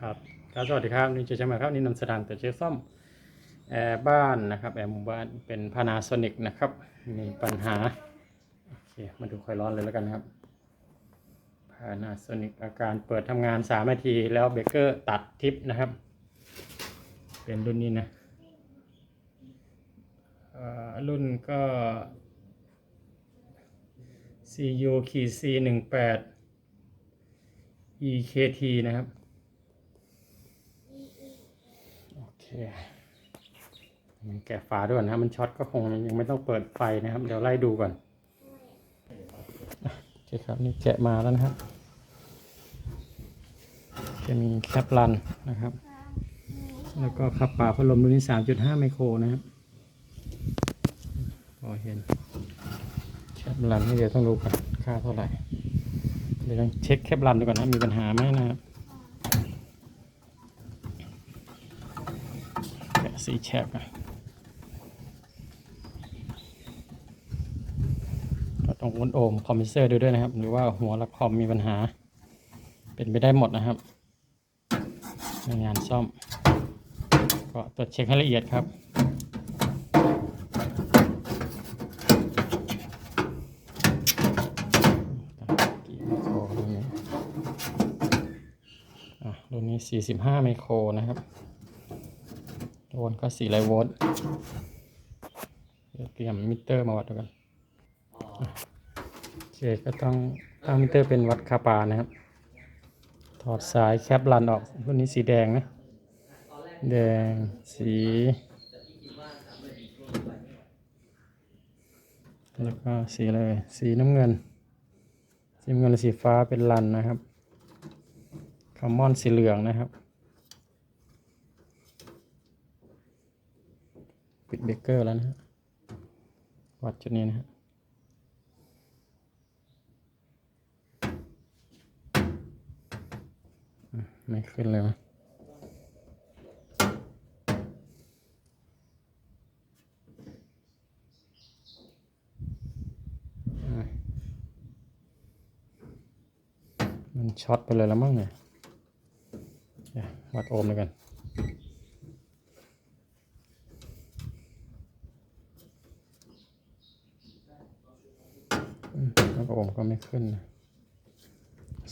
ครับครับสวัสดีครับนี่เจอใช่ไหมครับนี่นำแสดงแต่เชื่อซ่อมแอร์บ้านนะครับแอร์หมู่บ้านเป็นพานาโซนิกนะครับมีปัญหาโอเคมาดูไฟร้อนเลยแล้วกันครับพานาโซนิกอาการเปิดทำงาน3นาทีแล้วเบเกอร์ตัดทิปนะครับ เป็นรุ่นนี้นะอ่อรุ่นก็ CU C 1 8 EKT นะครับ โอเคมัน แกะฝาด้วยนะมันช็อตก็คงยังไม่ต้องเปิดไฟนะครับ เดี๋ยวไล่ดูก่อนอะโอเคครับนี่แกะมาแล้วนะครับ จะมีแคปลันนะครับ แล้วก็ขับป่าพัดลมรุ่นนี้3.5ไมโครนะครับพอเห็นแคปลันนี่เดี๋ยวต้องดูก่อนค่าเท่าไหร่เดี๋ยวต้องเช็คแคปลันดูก่อนนะมีปัญหาไหมนะครับ แกะ สีแฉกอะก็ต้องวนโอมคอมพิวเซอร์ดูด้วยนะครับ หรือว่าหัวละคอมมีปัญหา เป็นไปได้หมดนะครับในงานซ่อม ก็ตรวจเช็คให้ละเอียดครับกี่ไมโครรุ่นนี้อะรุ่นนี้ 45 ไมโครนะครับ โวลต์ก็400โวลต์เตรียมมิเตอร์มาวัดดูกันโอเคก็ต้องตั้งมิเตอร์เป็นวัดคาปานะครับ ถอดสายแคปลันออกรุ่นนี้สีแดงนะ แดงสีแล้วก็สีอะไรเอ่ยสีน้ำเงิน สีน้ำเงินและสีฟ้าเป็นลันนะครับคอมมอนสีเหลืองนะครับ ปิดเบรกเกอร์แล้วนะฮะวัดจุดนี้นะฮะไม่ขึ้นเลยวะมันช็อตไปเลยแล้วมั้งเนี่ยววัดโอห์มเลยกัน แล้วก็โอมก็ไม่ขึ้นนะ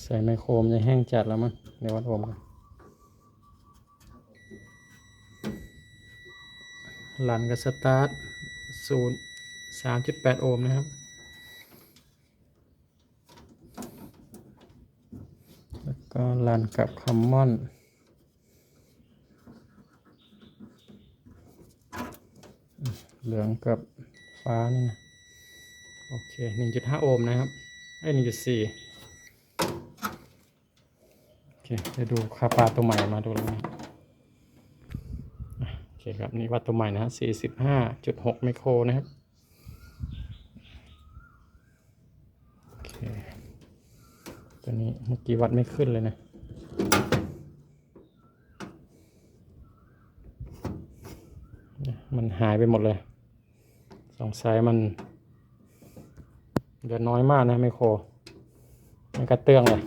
ใส่ไมโครมจะแห้งจัดแล้วมั้งในวัดโอมกันลันกับสตาร์ทศูนย์สามจุดแปดโอห์มนะครับ แล้วก็หลันกับคอมมอนเหลืองกับฟ้านี่นะ โอเค1.5โอห์มนะครับไอ้1.4โอเคเดี๋ยวดูคาปาตัวใหม่มาดูแล้วนะโอเคครับนี่วัดตัวใหม่นะฮะ45.6ไมโครนะครับโอเคตัวนี้เมื่อกี้วัดไม่ขึ้นเลยนะมันหายไปหมดเลยสงสัยมัน เหลือน้อยมากนะไมโครมันกระเตื้องเลย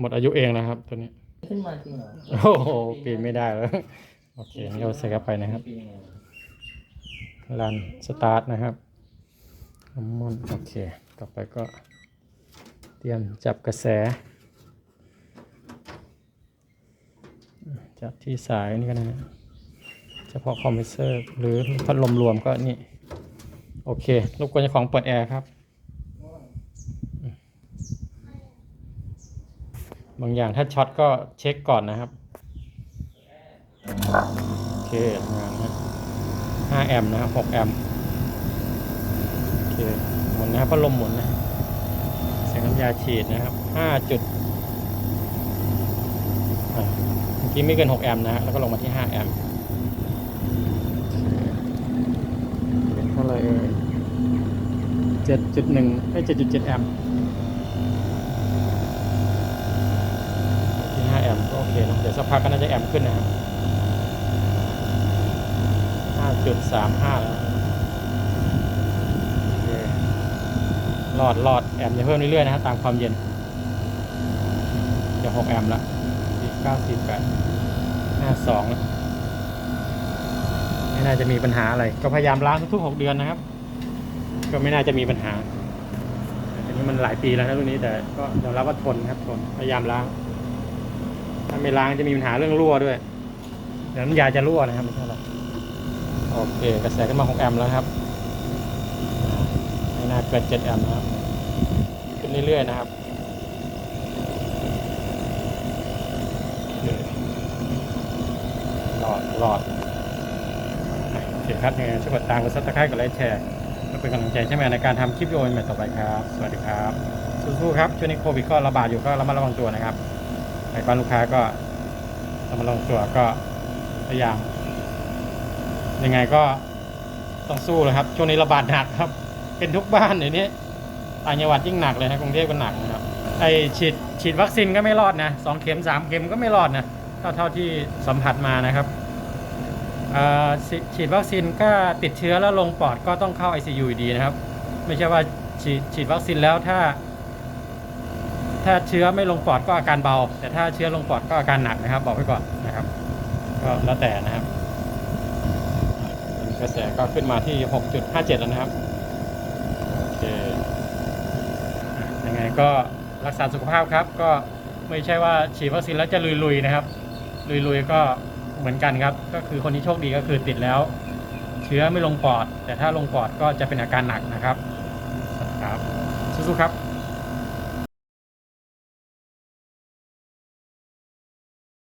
หมดอายุเองนะครับ ตัวนี้ ขึ้นมาจริงเหรอโอ้โหปีนไม่ได้แล้ว โอเคงั้นเราใส่เข้าไปนะครับ ปียังไงรันสตาร์ทนะครับคอมมอนโอเค ต่อไปก็ เตรียมจับกระแส จับที่สายนี่ก็ได้นะเฉพาะคอมเพรสเซอร์ หรือพัดลมรวมก็นี่ โอเครบกวนเจ้าของเปิดแอร์ครับ บางอย่างถ้าช็อตก็เช็คก่อนนะครับ โอเคทำงานนะ5แอมป์นะครับ6แอมป์โอเคหมุนนะครับพัดลมหมุนนะเสียงน้ำยาฉีดนะครับ5จุดเมื่อกี้ไม่เกิน 6 แอมป์นะแล้วก็ลงมาที่ 5 แอมป์เป็นเท่าไหร่เอ่ย 7.1ให้7.7 แอมป์ที่5แอมป์ก็โอเคนะเดี๋ยวสักพักก็น่าจะแอมป์ขึ้นนะครับห้าจุดสามห้าแล้วโอเครอดรอดแอมป์จะเพิ่มเรื่อยๆนะฮะตามความเย็น จะหกแอมป์ละสีก้าสี่แปดห้าสองไม่น่าจะมีปัญหาอะไร ก็พยายามล้างทุกๆหกเดือนนะครับ ก็ไม่น่าจะมีปัญหาอันนี้มันหลายปีแล้วนะรุ่นนี้แต่ก็ยอมรับว่าทนครับทนพยายามล้าง ถ้าไม่ล้างจะมีปัญหาเรื่องรั่วด้วยเดี๋ยวน้ำยาจะรั่วนะครับไม่ใช่หรอกโอเคกระแสขึ้นมา6แอมป์แล้วครับไม่น่าเกิน7แอมป์นะครับขึ้นเรื่อยๆนะครับหลอดหลอดโอเคครับยังไงช่วยกดตามกดซับสไครต์กดไลค์แชร์ เพื่อเป็นกำลังใจใช่ไหมในการทำคลิปวิดีโอใหม่ต่อไปครับ สวัสดีครับ สู้ๆครับ ช่วงนี้โควิดก็ระบาดอยู่ก็ระมัดระวังตัวนะครับใครบ้านลูกค้าก็ระมัดระวังตัวก็พยายาม ยังไงก็ต้องสู้เลยครับ ช่วงนี้ระบาดหนักครับ เป็นทุกบ้านเดี๋ยวนี้ต่างจังหวัดยิ่งหนักเลยนะกรุงเทพก็หนักนะครับ ไอฉีดฉีดวัคซีนก็ไม่รอดนะสองเข็มสามเข็มก็ไม่รอดนะ เท่าเท่าที่สัมผัสมานะครับ อ่อฉีดฉีดวัคซีนก็ติดเชื้อแล้วลงปอดก็ต้องเข้า ICU อยู่ดีนะครับ ไม่ใช่ว่าฉีดฉีดวัคซีนแล้วถ้า ถ้าเชื้อไม่ลงปอดก็อาการเบา แต่ถ้าเชื้อลงปอดก็อาการหนักนะครับ บอกไว้ก่อนนะครับ ก็แล้วแต่นะครับกระแสก็ขึ้นมาที่ 6.57 แล้วนะครับโอเคยังไงก็รักษาสุขภาพครับ ก็ไม่ใช่ว่าฉีดวัคซีนแล้วจะลุยๆนะครับ ลุยๆก็ เหมือนกันครับ ก็คือคนที่โชคดีก็คือติดแล้ว เชื้อไม่ลงปอด แต่ถ้าลงปอดก็จะเป็นอาการหนักนะครับ ครับสู้ๆครับ